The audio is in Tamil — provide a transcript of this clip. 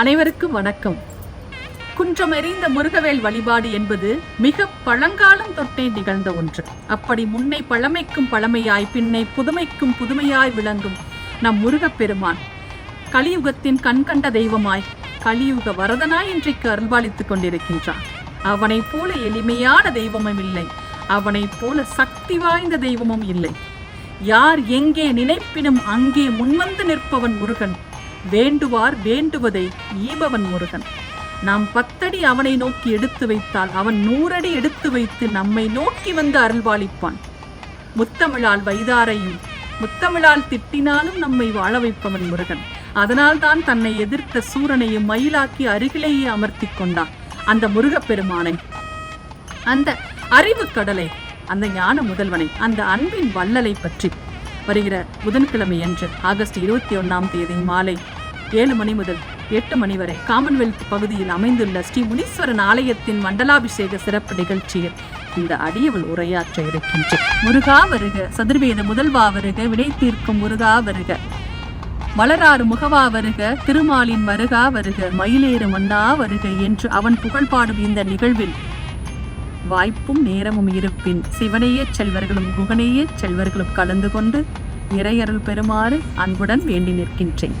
அனைவருக்கும் வணக்கம். குன்றமெறிந்த முருகவேல் வழிபாடு என்பது மிக பழங்காலம் தொட்டே நிகழ்ந்த ஒன்று. அப்படி முன்னை பழமைக்கும் பழமையாய் பின்னை புதுமைக்கும் புதுமையாய் விளங்கும் நம் முருகப்பெருமான். கலியுகத்தின் கண்கண்ட தெய்வமாய் கலியுக வரதனாய் இன்றைக்கு அருள்பாலித்துக் கொண்டிருக்கின்றான். அவனைப் போல எளிமையான தெய்வமும் இல்லை. அவனைப் போல சக்தி வாய்ந்த தெய்வமும் இல்லை. யார் எங்கே நினைப்பினும் அங்கே முன்வந்து நிற்பவன் முருகன். வேண்டுவார் வேண்டுவதை ஈபவன் முருகன். நாம் பத்தடி அவனை நோக்கி எடுத்து வைத்தால் அவன் நூறடி எடுத்து வைத்து நம்மை நோக்கி வந்து அருள்வாளிப்பான். முத்தமிழால் வைதாரையும் முத்தமிழால் திட்டினாலும் நம்மை வாழ வைப்பவன் முருகன். அதனால்தான் தன்னை எதிர்த்த சூரனையும் மயிலாக்கி அருகிலேயே அமர்த்திக் கொண்டான் அந்த முருகப்பெருமானை. அந்த அறிவு கடலை அந்த ஞான முதல்வனை அந்த அன்பின் வள்ளலை பற்றி வருகிற புதன்கிழமை அன்று ஆகஸ்ட் இருபத்தி ஒன்றாம் தேதி மாலை ஏழு மணி முதல் எட்டு மணி வரை காமன்வெல்த் பகுதியில் அமைந்துள்ள ஸ்ரீ முனீஸ்வரன் ஆலயத்தின் மண்டலாபிஷேக சிறப்பு நிகழ்ச்சியில் இந்த அடியவள் உரையாற்ற இருக்கின்ற முருகா வருக சதுர்வேத முதல்வா வருக விடை தீர்க்கும் முருகா வருக மலராறு முகவா வருக திருமாலின் மருகா வருக மயிலேறு மண்டா வருக என்று அவன் புகழ்பாடும் இந்த நிகழ்வில் வாய்ப்பும் நேரமும் இருப்பின் சிவனையே செல்வர்களும் குகனையே செல்வர்களும் கலந்து கொண்டு இறையருள் பெறுமாறு அன்புடன் வேண்டி நிற்கின்றேன்.